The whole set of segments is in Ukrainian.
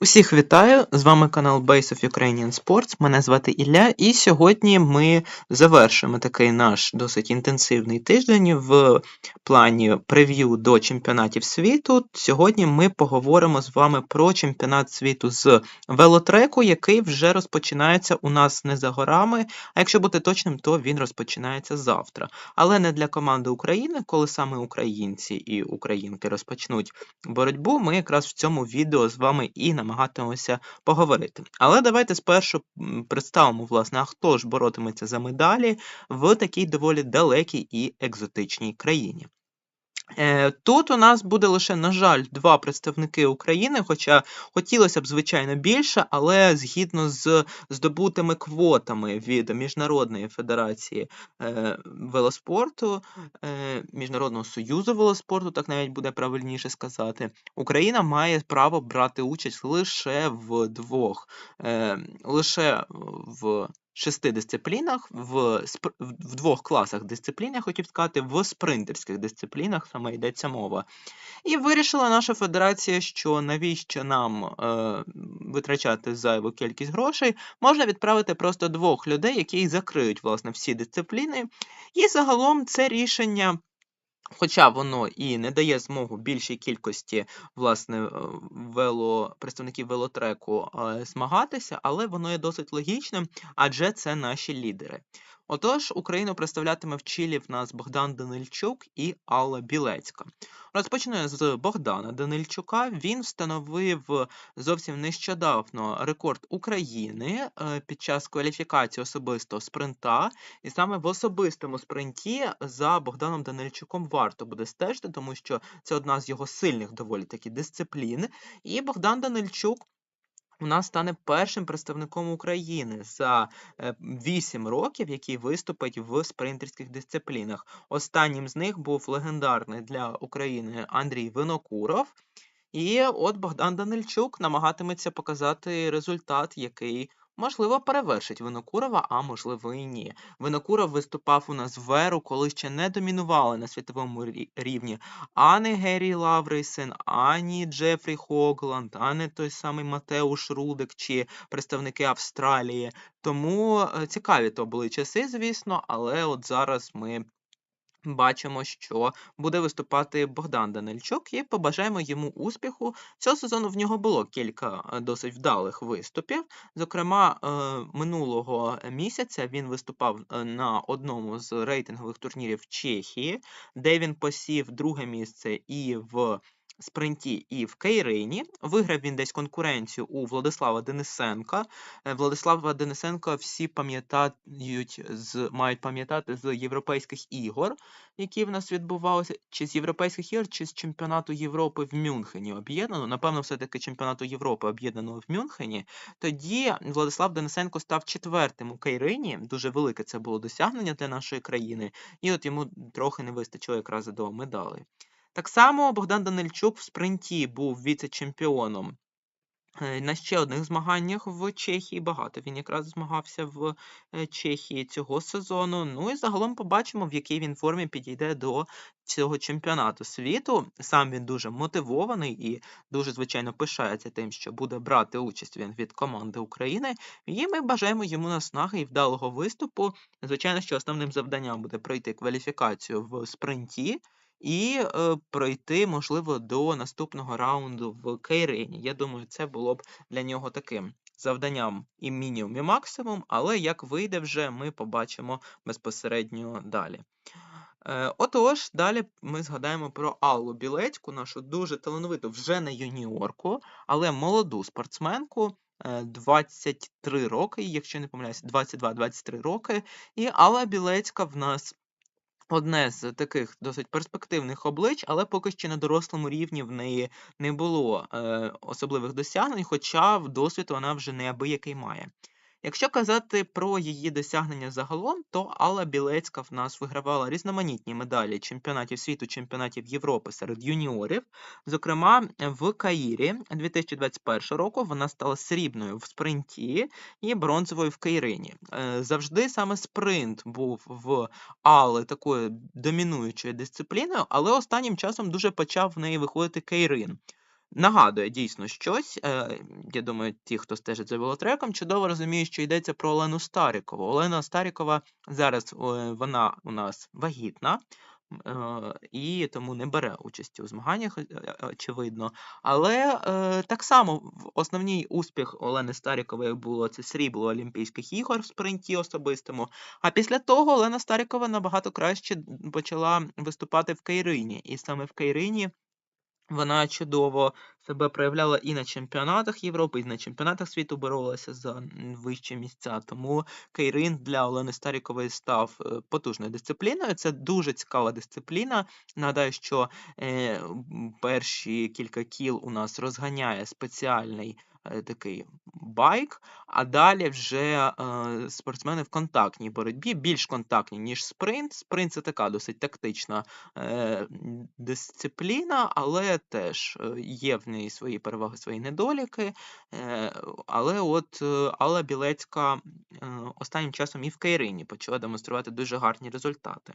Усіх вітаю! З вами канал Base of Ukrainian Sports. Мене звати Ілля, і сьогодні ми завершимо такий наш досить інтенсивний тиждень в плані прев'ю до чемпіонатів світу. Сьогодні ми поговоримо з вами про чемпіонат світу з велотреку, який вже розпочинається у нас не за горами. А якщо бути точним, то він розпочинається завтра. Але не для команди України, коли саме українці і українки розпочнуть боротьбу. Ми якраз в цьому відео з вами і намагатимемося поговорити. Але давайте спершу представимо, власне, а хто ж боротиметься за медалі в такій доволі далекій і екзотичній країні. Е, Тут у нас буде лише, на жаль, два представники України, хоча хотілося б, звичайно, більше, але згідно з здобутими квотами від Міжнародної федерації е, велоспорту, е, Міжнародного союзу велоспорту, так навіть буде правильніше сказати, Україна має право брати участь лише в двох, лише в шести дисциплінах, в, в двох класах дисциплін, я хотів сказати, в спринтерських дисциплінах саме йдеться мова. І вирішила наша федерація, що навіщо нам е, витрачати зайву кількість грошей, можна відправити просто двох людей, які закриють власне всі дисципліни. І загалом це рішення. Хоча воно і не дає змогу більшій кількості власне е, вело, представників велотреку е, змагатися, але воно є досить логічним, адже це наші лідери. Отож, Україну представлятиме в Чилі в нас Богдан Данильчук і Алла Білецька. Розпочнемо з Богдана Данильчука. Він встановив зовсім нещодавно рекорд України е, під час кваліфікації особистого спринта. І саме в особистому спринті за Богданом Данильчуком варто буде стежити, тому що це одна з його сильних доволі таки дисциплін. І Богдан Данильчук. У нас стане першим представником України за 8 років, який виступить в спринтерських дисциплінах. Останнім з них був легендарний для України Андрій Винокуров. І от Богдан Данильчук намагатиметься показати результат, який можливо перевершить Винокурова, а можливо і ні. Винокуров виступав у нас в еру, коли ще не домінували на світовому рівні ані Геррі Лаврейсен, ані Джефрі Хогланд, ані той самий Матеуш Рудик чи представники Австралії. Тому е, цікаві то були часи, звісно, але от зараз ми. Бачимо, що буде виступати Богдан Данильчук, і побажаємо йому успіху. Цього сезону в нього було кілька е, досить вдалих виступів. Зокрема, е, минулого місяця він виступав е, на одному з рейтингових турнірів Чехії, де він посів друге місце і в спринті, і в Кейрині. Виграв він десь конкуренцію у Владислава Денисенка. Е, Владислава Денисенка всі пам'ятають з мають пам'ятати з європейських ігор, які в нас відбувалися, чи з європейських ігор, чи з чемпіонату Європи в Мюнхені об'єднано. Напевно, все-таки чемпіонату Європи об'єднано в Мюнхені. Тоді Владислав Денисенко став четвертим у Кейрині. Дуже велике це було досягнення для нашої країни, і от йому трохи не вистачило якраз до медалей. Так само Богдан Данильчук в спринті був віце-чемпіоном е, на ще одних змаганнях в Чехії. Багато він якраз змагався в е, Чехії цього сезону. Ну і загалом побачимо, в якій він формі підійде до цього чемпіонату світу. Сам він дуже мотивований і дуже, звичайно, пишається тим, що буде брати участь він від команди України. І ми бажаємо йому наснаги і вдалого виступу. Звичайно, що основним завданням буде пройти кваліфікацію в спринті. І е, пройти, можливо, до наступного раунду в Кейрині. Я думаю, це було б для нього таким завданням і мінімум, і максимум, але як вийде вже, ми побачимо безпосередньо далі. Е, отож, далі ми згадаємо про Аллу Білецьку, нашу дуже талановиту вже не юніорку, але молоду спортсменку. е, 23 роки, якщо не помиляюся, 22-23 роки. І Алла Білецька в нас одне з таких досить перспективних облич, але поки що на дорослому рівні в неї не було е, особливих досягнень, хоча в досвід вона вже неабиякий має. Якщо казати про її досягнення загалом, то Алла Білецька в нас вигравала різноманітні медалі чемпіонатів світу, чемпіонатів Європи серед юніорів. Зокрема, в Каїрі 2021 року вона стала срібною в спринті і бронзовою в Кейрині. Е, Завжди саме спринт був в Алли такою домінуючою дисципліною, але останнім часом дуже почав в неї виходити Кейрин. Нагадує дійсно щось. Е, я думаю, ті, хто стежить за велотреком, чудово розуміють, що йдеться про Олену Старікову. Олена Старікова зараз е, вона у нас вагітна. Е, і тому не бере участі у змаганнях, очевидно. Але е, так само в основній успіх Олени Старікової було це срібло Олімпійських ігор в спринті особистому. А після того Олена Старікова набагато краще почала виступати в Кейрині. І саме в Кейрині вона чудово себе проявляла і на чемпіонатах Європи, і на чемпіонатах світу боролася за вищі місця. Тому кейрин для Олени Старікової став е, потужною дисципліною. Це дуже цікава дисципліна. Нагадаю, що е, перші кілька кіл у нас розганяє спеціальний такий байк, а далі вже е, спортсмени в контактній боротьбі, більш контактні, ніж спринт. Спринт це така досить тактична е, дисципліна, але теж е, є в неї свої переваги, свої недоліки. Е, але от е, Алла Білецька е, останнім часом і в Кейрині почала демонструвати дуже гарні результати.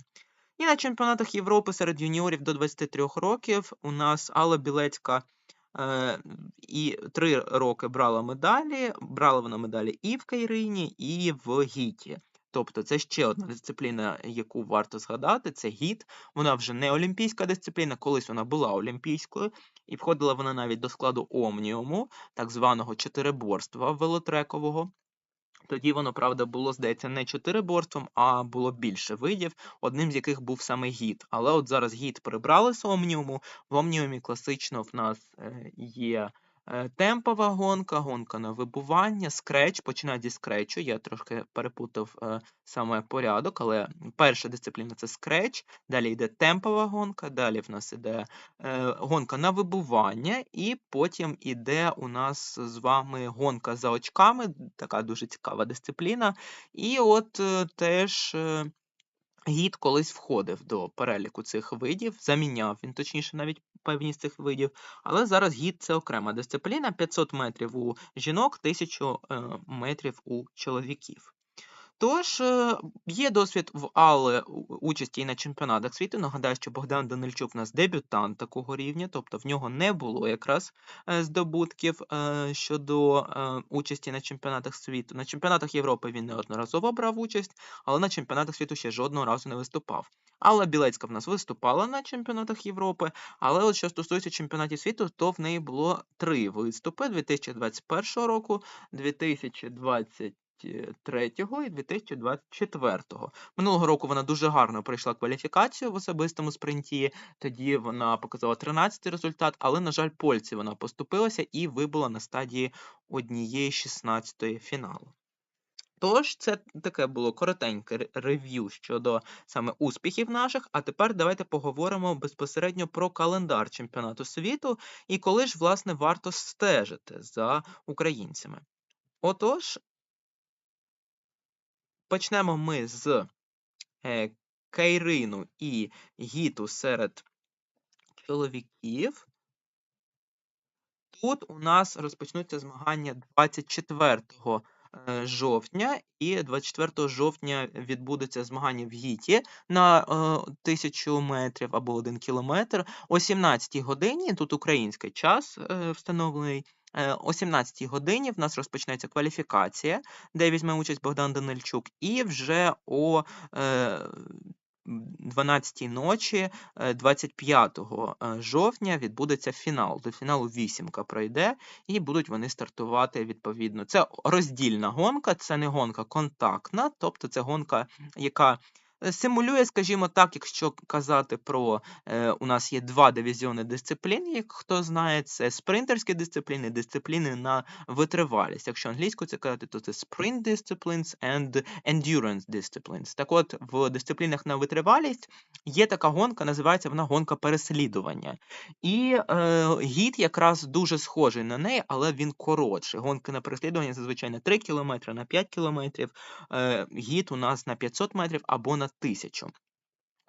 І на чемпіонатах Європи серед юніорів до 23 років у нас Алла Білецька е, і три роки брала медалі. Брала вона медалі і в Кейрині, і в Гіті. Тобто це ще одна дисципліна, яку варто згадати, це гід. Вона вже не олімпійська дисципліна, колись вона була олімпійською, і входила вона навіть до складу омніуму, так званого чотириборства велотрекового. Тоді воно, правда, було, здається, не чотириборством, а було більше видів, одним з яких був саме гід. Але от зараз гід прибрали з омніуму. В омніумі класично в нас е, є темпова гонка, гонка на вибування, скреч, починають зі скречу. Я трошки перепутав е, саме порядок, але перша дисципліна це скреч, далі йде темпова гонка, далі в нас іде е, гонка на вибування, і потім іде у нас з вами гонка за очками, така дуже цікава дисципліна. І от е, теж. Гід колись входив до переліку цих видів, заміняв він, точніше, навіть певні з цих видів, але зараз гід це окрема дисципліна, 500 метрів у жінок, 1000 е, метрів у чоловіків. Тож, е, є досвід в у- участі і на чемпіонатах світу. Нагадаю, що Богдан Данильчук у нас дебютант такого рівня, тобто в нього не було якраз е, здобутків е, щодо участі на чемпіонатах світу. На чемпіонатах Європи він неодноразово брав участь, але на чемпіонатах світу ще жодного разу не виступав. Алла Білецька в нас виступала на чемпіонатах Європи, але от що стосується чемпіонатів світу, то в неї було три виступи 2021 року, 2020 23-го і 2024-го. Минулого року вона дуже гарно пройшла кваліфікацію в особистому спринті. Тоді вона показала 13-й результат, але, на жаль, польці вона поступилася і вибула на стадії однієї 16-ї фіналу. Тож, це таке було коротеньке ре- рев'ю щодо саме успіхів наших. А тепер давайте поговоримо безпосередньо про календар чемпіонату світу і коли ж, власне, варто стежити за українцями. Отож, Почнемо ми з е, Кейрину і гіту серед чоловіків. Тут у нас розпочнуться змагання 24 е, жовтня, і 24 жовтня відбудуться змагання в гіті на е, 1000 метрів або 1 кілометр. О 17 годині, тут український час е, встановлений. Е, О 17 годині в нас розпочнеться кваліфікація, де візьме участь Богдан Данильчук, і вже о е, 12 ночі е, 25 е, жовтня відбудеться фінал. До фіналу вісімка пройде, і будуть вони стартувати відповідно. Це роздільна гонка, це не гонка контактна, тобто це гонка, яка е, симулює, скажімо так, якщо казати про е, у нас є два дивізіони дисциплін, як хто знає, це спринтерські дисципліни, дисципліни на витривалість. Якщо англійською це казати, то це sprint disciplines and endurance disciplines. Так от, в дисциплінах на витривалість є така гонка, називається вона гонка переслідування. І е, гід якраз дуже схожий на неї, але він коротший. Гонки на переслідування зазвичай на 3 км, на 5 км. Е, гід у нас на 500 метрів або на 1000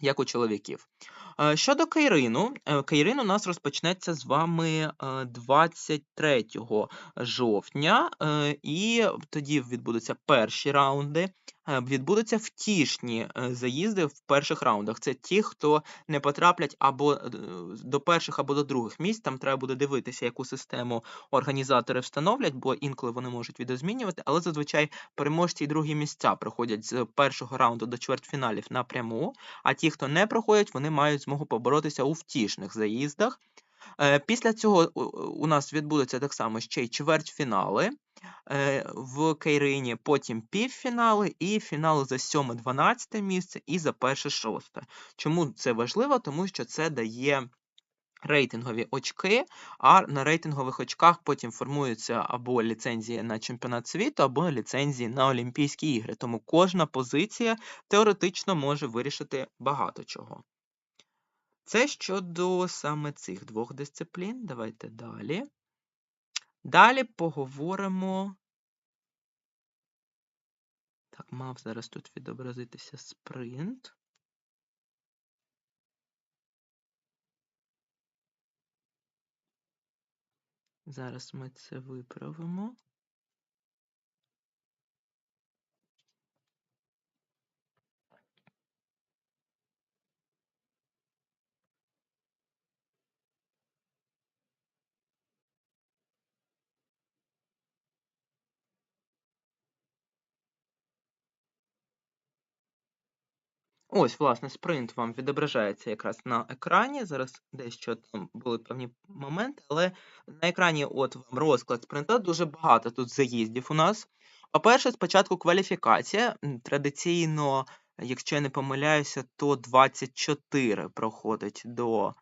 як у чоловіків. Е, Щодо Кейрину, е, Кейрин у нас розпочнеться з вами е, 23 жовтня, е, і тоді відбудуться перші раунди. Відбудуться втішні заїзди в перших раундах. Це ті, хто не потраплять або до перших, або до других місць. Там треба буде дивитися, яку систему організатори встановлять, бо інколи вони можуть відозмінювати, але зазвичай переможці і другі місця проходять з першого раунду до чвертьфіналів напряму. А ті, хто не проходять, вони мають змогу поборотися у втішних заїздах. Е, Після цього у- у нас відбудуться так само ще й чвертьфінали е, в Кейрині, потім півфінали і фінали за 7-12 місце і за перше шосте. Чому це важливо? Тому що це дає рейтингові очки, а на рейтингових очках потім формуються або ліцензії на чемпіонат світу, або ліцензії на Олімпійські ігри. Тому кожна позиція теоретично може вирішити багато чого. Це щодо саме цих двох дисциплін. Давайте далі. Далі поговоримо. Так, мав зараз тут відобразитися спринт. Зараз ми це виправимо. Ось, власне, спринт вам відображається якраз на екрані. Зараз дещо там були певні моменти, але на екрані от вам розклад спринта. Дуже багато тут заїздів у нас. По-перше, спочатку кваліфікація. Традиційно, якщо я не помиляюся, то 24 проходить до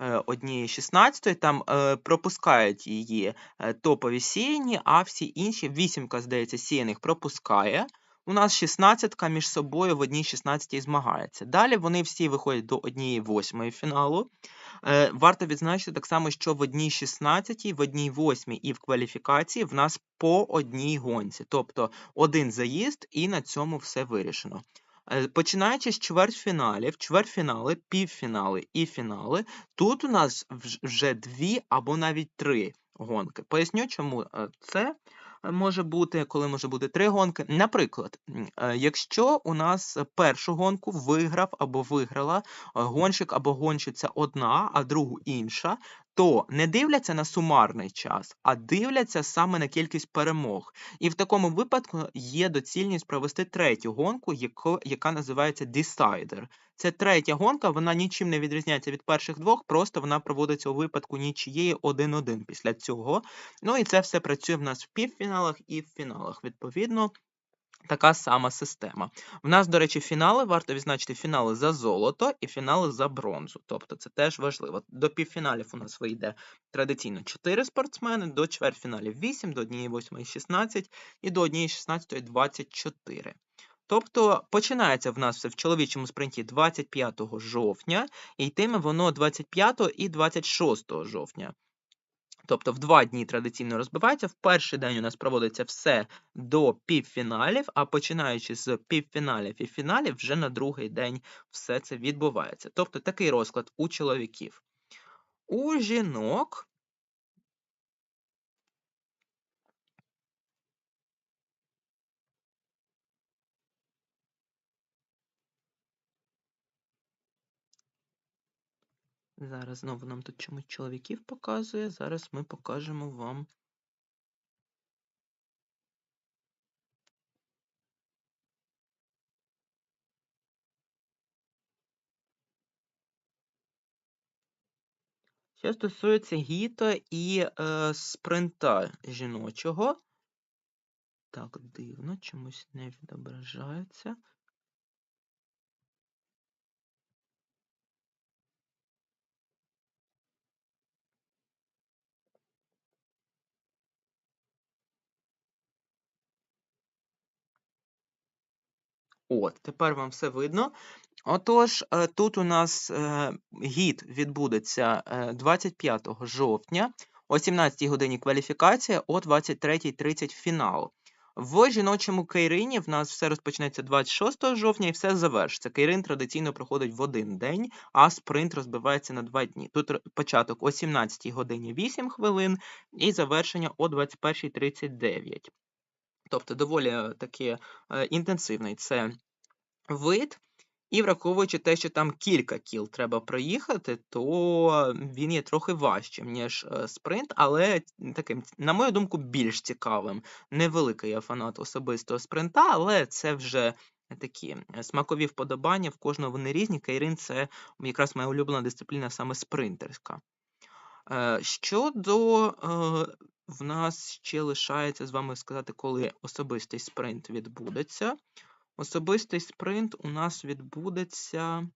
е, однієї 16 там е, пропускають її е, топові сіяні, а всі інші, вісімка, здається, сіяних пропускає. У нас 16 між собою в одній 16 змагається. Далі вони всі виходять до однієї восьмої фіналу. Е, варто відзначити так само, що в одній 16, в одній 8 і в кваліфікації в нас по одній гонці. Тобто один заїзд, і на цьому все вирішено. Е, Починаючи з чвертьфіналів, чвертьфінали, півфінали і фінали, тут у нас вж- вже дві або навіть три гонки. Поясню, чому е, це може бути, коли може бути три гонки. Наприклад, е, якщо у нас першу гонку виграв або виграла е, гонщик або гонщиця одна, а другу інша, то не дивляться на сумарний час, а дивляться саме на кількість перемог. І в такому випадку є доцільність провести третю гонку, яка називається Decider. Це третя гонка, вона нічим не відрізняється від перших двох, просто вона проводиться у випадку нічієї 1-1 після цього. Ну і це все працює в нас в півфіналах і в фіналах. Відповідно, така сама система. В нас, до речі, фінали варто відзначити фінали за золото і фінали за бронзу. Тобто це теж важливо. До півфіналів у нас вийде традиційно 4 спортсмени, до чвертьфіналів 8, до 1 8 16 і до 1 16 24. Тобто починається в нас все в чоловічому спринті 25 жовтня, і йтиме воно 25 і 26 жовтня. Тобто в два дні традиційно розбивається. В перший день у нас проводиться все до півфіналів, а починаючи з півфіналів і фіналів, вже на другий день все це відбувається. Тобто такий розклад у чоловіків. У жінок зараз знову нам тут чомусь чоловіків показує. Зараз ми покажемо вам. Що стосується гіта і е, спринта жіночого. Так, дивно, чомусь не відображається. От, тепер вам все видно. Отож, е, тут у нас е, гід відбудеться е, 25 жовтня, о 17 годині кваліфікація, о 23.30 фінал. В жіночому кейрині в нас все розпочнеться 26 жовтня і все завершиться. Кейрин традиційно проходить в один день, а спринт розбивається на два дні. Тут початок о 17 годині 8 хвилин і завершення о 21.39. Тобто доволі таки е, інтенсивний це вид. І враховуючи те, що там кілька кіл треба проїхати, то він є трохи важчим, ніж е, спринт, але таким, на мою думку, більш цікавим. Невеликий я фанат особистого спринта, але це вже такі е, смакові вподобання. В кожного вони різні. Кейрин це якраз моя улюблена дисципліна, саме спринтерська. Щодо в нас ще лишається з вами сказати, коли особистий спринт відбудеться. Особистий спринт у нас відбудеться.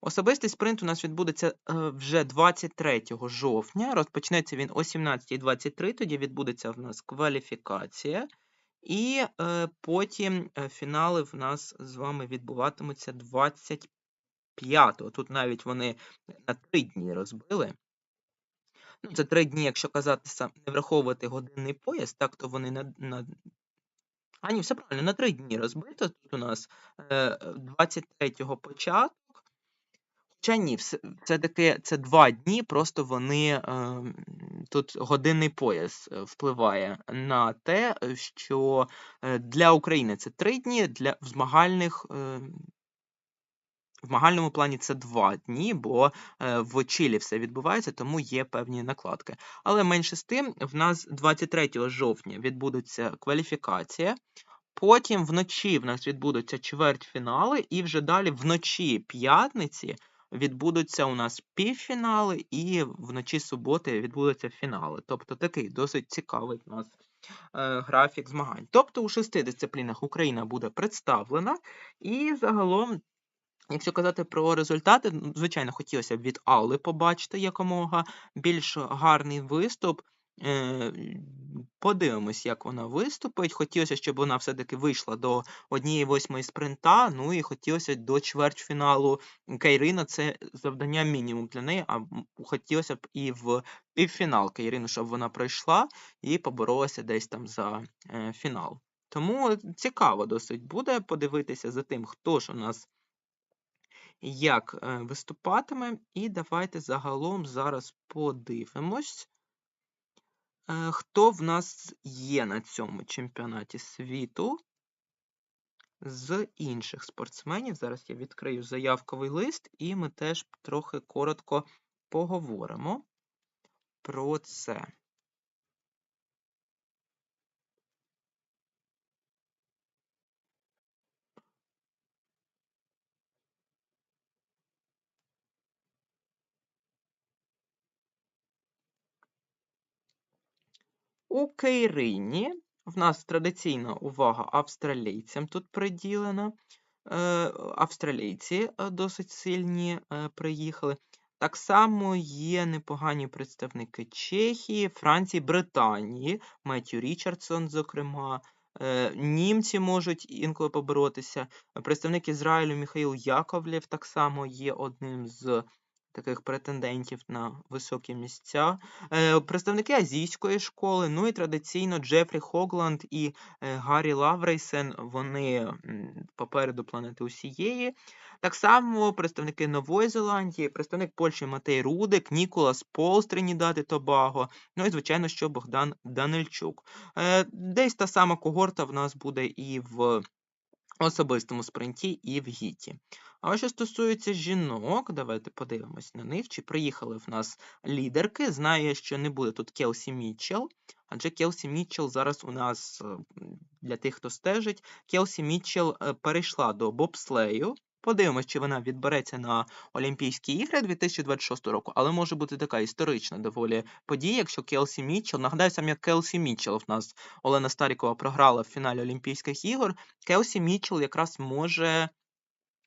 Особистий спринт у нас відбудеться е, вже 23 жовтня. Розпочнеться він о 17.23, тоді відбудеться в нас кваліфікація. І е, потім е, фінали в нас з вами відбуватимуться 25-го. Тут навіть вони на 3 дні розбили. Ну, це 3 дні, якщо казати не враховувати годинний пояс, так, то вони на, на а, ні, все правильно, на 3 дні розбито. Тут у нас е, 23-го початок. Хоча ні, все, все-таки це 2 дні, просто вони е, тут годинний пояс е, впливає на те, е, що е, для України це 3 дні, для в змагальних. В магальному плані це 2 дні, бо е, в Чилі все відбувається, тому є певні накладки. Але менше з тим, в нас 23 жовтня відбудеться кваліфікація. Потім вночі в нас відбудуться чвертьфінали, і вже далі вночі п'ятниці відбудуться у нас півфінали, і вночі суботи відбудуться фінали. Тобто такий досить цікавий у нас е, графік змагань. Тобто у шести дисциплінах Україна буде представлена, і загалом. Якщо казати про результати, ну, звичайно, хотілося б від Алли побачити якомога більш гарний виступ. Е, Подивимось, як вона виступить. Хотілося, щоб вона все-таки вийшла до 1-8 спринта. Ну і хотілося до чвертьфіналу Кейрина. Це завдання мінімум для неї. А хотілося б і в півфінал Кейрину, щоб вона пройшла і поборолася десь там за е, фінал. Тому цікаво досить буде подивитися за тим, хто ж у нас як е, виступатиме. І давайте загалом зараз подивимось, е, хто в нас є на цьому чемпіонаті світу з інших спортсменів. Зараз я відкрию заявковий лист, і ми теж трохи коротко поговоримо про це. У Кейрині в нас традиційна увага австралійцям тут приділена. Е, Австралійці е, досить сильні е, приїхали. Так само є непогані представники Чехії, Франції, Британії, Меттю Річардсон, зокрема. Німці можуть інколи поборотися. Представник Ізраїлю Міхаїл Яковлєв так само є одним з таких претендентів на високі місця. Е, Представники азійської школи, ну і традиційно Джефрі Хогланд і е, Гаррі Лаврейсен, вони попереду планети усієї. Так само представники Нової Зеландії, представник Польщі Матей Рудик, Ніколас Пол з Тринідад і Тобаго, ну і, звичайно, що Богдан Данильчук. Е, Десь та сама когорта в нас буде і в особистому спринті, і в гіті. А що стосується жінок, давайте подивимось на них, чи приїхали в нас лідерки. Знаю, що не буде тут Келсі Мітчелл, адже Келсі Мітчелл зараз у нас, для тих, хто стежить, Келсі Мітчелл е, перейшла до бобслею. Подивимось, чи вона відбереться на Олімпійські ігри 2026 року, але може бути така історична доволі подія, якщо Келсі Мітчелл, нагадаю, сам як Келсі Мітчелл в нас Олена Старікова програла в фіналі Олімпійських ігор, Келсі Мітчелл якраз може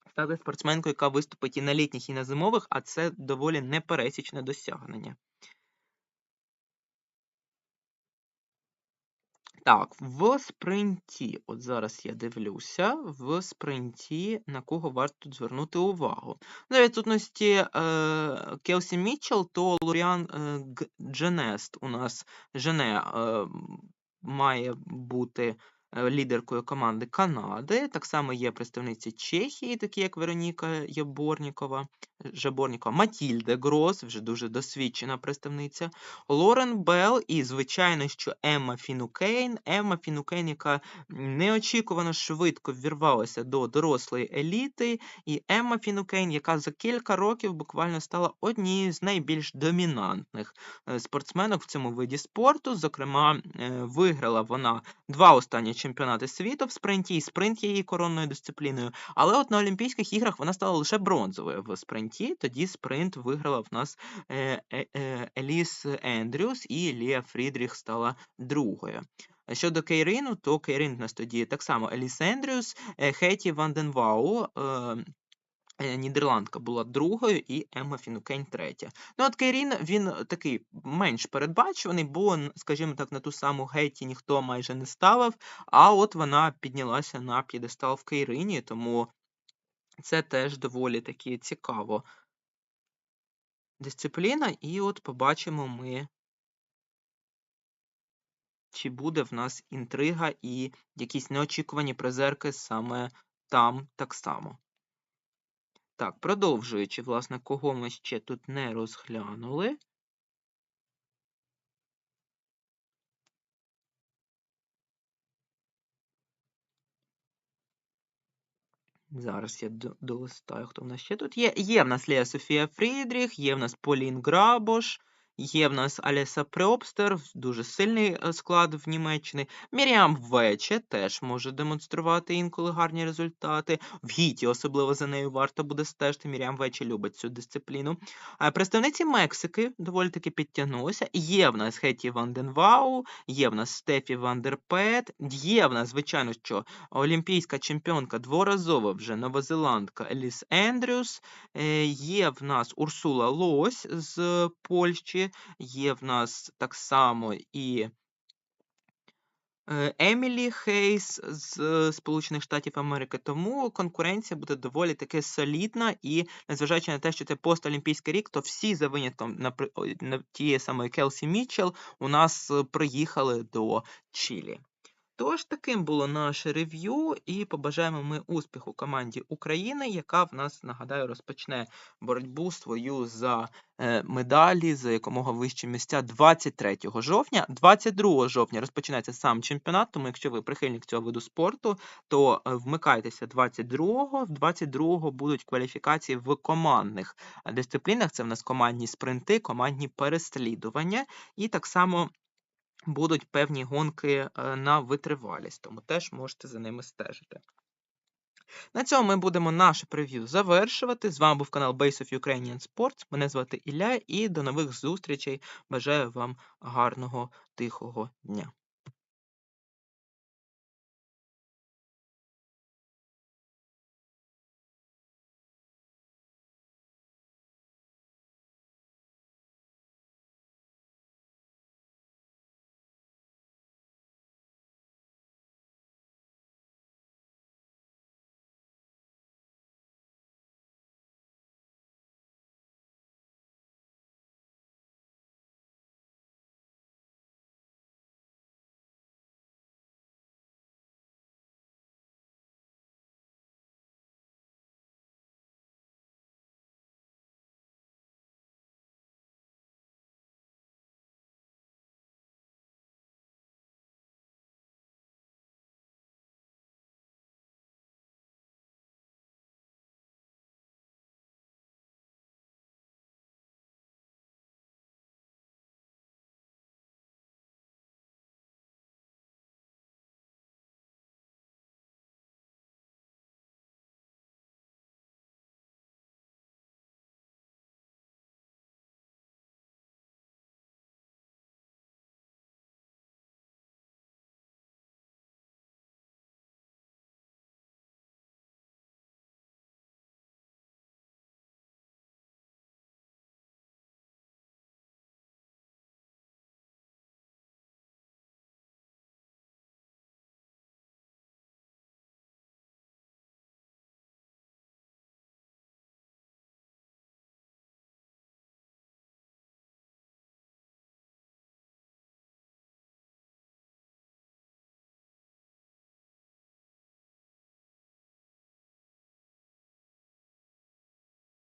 стати спортсменкою, яка виступить і на літніх, і на зимових, а це доволі непересічне досягнення. Так, в спринті, от зараз я дивлюся, в спринті на кого варто звернути увагу. На відсутності е, Келсі Мітчелл, то Лоріан е, Дженест у нас Жене е, має бути лідеркою команди Канади. Так само є представниці Чехії, такі як Вероніка Яборнікова, Жаборнікова, Матільде Грос, вже дуже досвідчена представниця. Лорен Белл і, звичайно, що Емма Фінукейн. Емма Фінукейн, яка неочікувано швидко ввірвалася до дорослої еліти, і Емма Фінукейн, яка за кілька років буквально стала однією з найбільш домінантних е, спортсменок в цьому виді спорту. Зокрема, е, виграла вона два останні чемпіонати світу в спринті, і спринт є її коронною дисципліною. Але от на Олімпійських іграх вона стала лише бронзовою в спринті. Тоді спринт виграла в нас е, е, е, Еліс Ендрюс і Лія Фрідріх стала другою. Щодо Кейрину, то Кейрин в нас тоді так само Еліс Ендрюс, Хеті Ванденвау, Нідерландка була другою і Емма Фінукейн третя. Ну от Кейрін він такий менш передбачуваний, бо, скажімо так, на ту саму Геті ніхто майже не ставив, а от вона піднялася на п'єдестал в Кейрині, тому це теж доволі таки цікаво дисципліна, і от побачимо ми, чи буде в нас інтрига і якісь неочікувані призерки саме там так само. Так, продовжуючи, власне, кого ми ще тут не розглянули. Зараз я до- долистаю, хто в нас ще тут є. Є в нас Лія Софія Фрідріх, є в нас Полін Грабош, є в нас Аліса Преобстер, дуже сильний е, склад в Німеччині. Міріам Вече теж може демонструвати інколи гарні результати. В Гіті особливо за нею варто буде стежити. Міріам Вече любить цю дисципліну. А представниці Мексики доволі таки підтягнулися. Є в нас Хеті Ванденвау, є в нас Стефі Вандерпет, є в нас, звичайно, що олімпійська чемпіонка дворазова вже новозеландка Еліс Ендрюс. Е, Є в нас Урсула Лось з Польщі, є в нас так само і е, Емілі Хейс з е, Сполучених Штатів Америки. Тому конкуренція буде доволі таки солідна, і незважаючи на те, що це постолімпійський рік, то всі за винятком на, на тієї самої Келсі Мітчелл у нас е, приїхали до Чилі. Тож таким було наше рев'ю, і побажаємо ми успіху команді України, яка в нас, нагадаю, розпочне боротьбу свою за е, медалі, за якомога вищі місця 23 жовтня. 22 жовтня розпочинається сам чемпіонат, тому якщо ви прихильник цього виду спорту, то е, вмикайтеся 22-го. В 22-го будуть кваліфікації в командних е, дисциплінах. Це в нас командні спринти, командні переслідування, і так само будуть певні гонки е, на витривалість, тому теж можете за ними стежити. На цьому ми будемо наше прев'ю завершувати. З вами був канал Base of Ukrainian Sports. Мене звати Ілля, і до нових зустрічей. Бажаю вам гарного тихого дня.